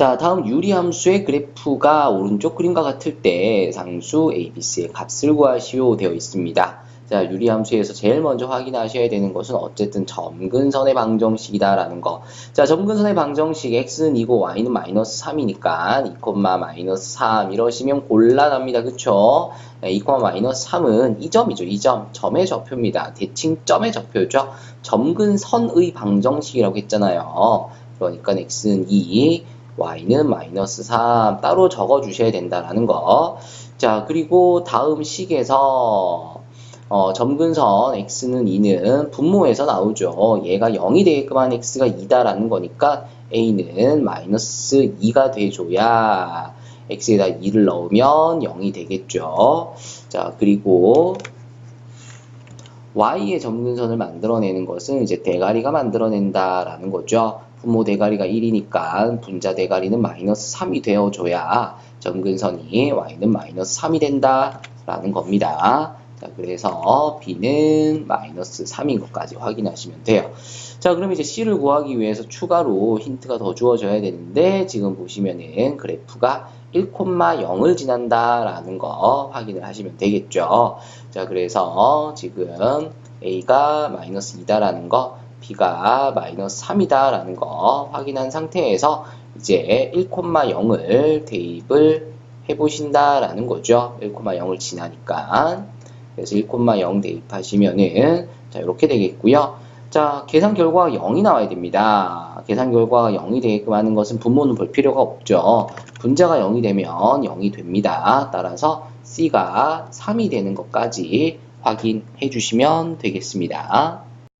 자, 다음 유리함수의 그래프가 오른쪽 그림과 같을 때 상수 ABC의 값을 구하시오 되어 있습니다. 자, 유리함수에서 제일 먼저 확인하셔야 되는 것은 어쨌든 점근선의 방정식이다라는 거. 자, 점근선의 방정식 x는 2고 y는 마이너스 3이니까 2, 마이너스 3 이러시면 곤란합니다. 그쵸? 2, 마이너스 3은 이 점이죠. 이 점. 점의 좌표입니다. 대칭 점의 좌표죠. 점근선의 방정식이라고 했잖아요. 그러니까 x는 2, y는 마이너스 3 따로 적어 주셔야 된다라는 거. 자, 그리고 다음 식에서 어, 점근선 x는 2는 분모에서 나오죠. 얘가 0이 되게끔 한 x가 2다라는 거니까 a는 마이너스 2가 돼줘야 x에다 2를 넣으면 0이 되겠죠. 자, 그리고 y의 점근선을 만들어내는 것은 이제 대가리가 만들어낸다라는 거죠. 분모 대가리가 1이니까 분자 대가리는 마이너스 3이 되어줘야 점근선이 y는 마이너스 3이 된다라는 겁니다. 자, 그래서 b는 마이너스 3인 것까지 확인하시면 돼요. 자, 그럼 이제 c를 구하기 위해서 추가로 힌트가 더 주어져야 되는데 지금 보시면은 그래프가 1,0을 지난다라는 거 확인을 하시면 되겠죠. 자, 그래서 지금 a가 마이너스 2다라는 거, b가 마이너스 3이다라는 거 확인한 상태에서 이제 1,0을 대입을 해보신다라는 거죠. 1,0을 지나니까. 그래서 1,0 대입하시면은 자 이렇게 되겠고요. 자 계산 결과가 0이 나와야 됩니다. 계산 결과가 0이 되게끔 하는 것은 분모는 볼 필요가 없죠. 분자가 0이 되면 0이 됩니다. 따라서 C가 3이 되는 것까지 확인해 주시면 되겠습니다.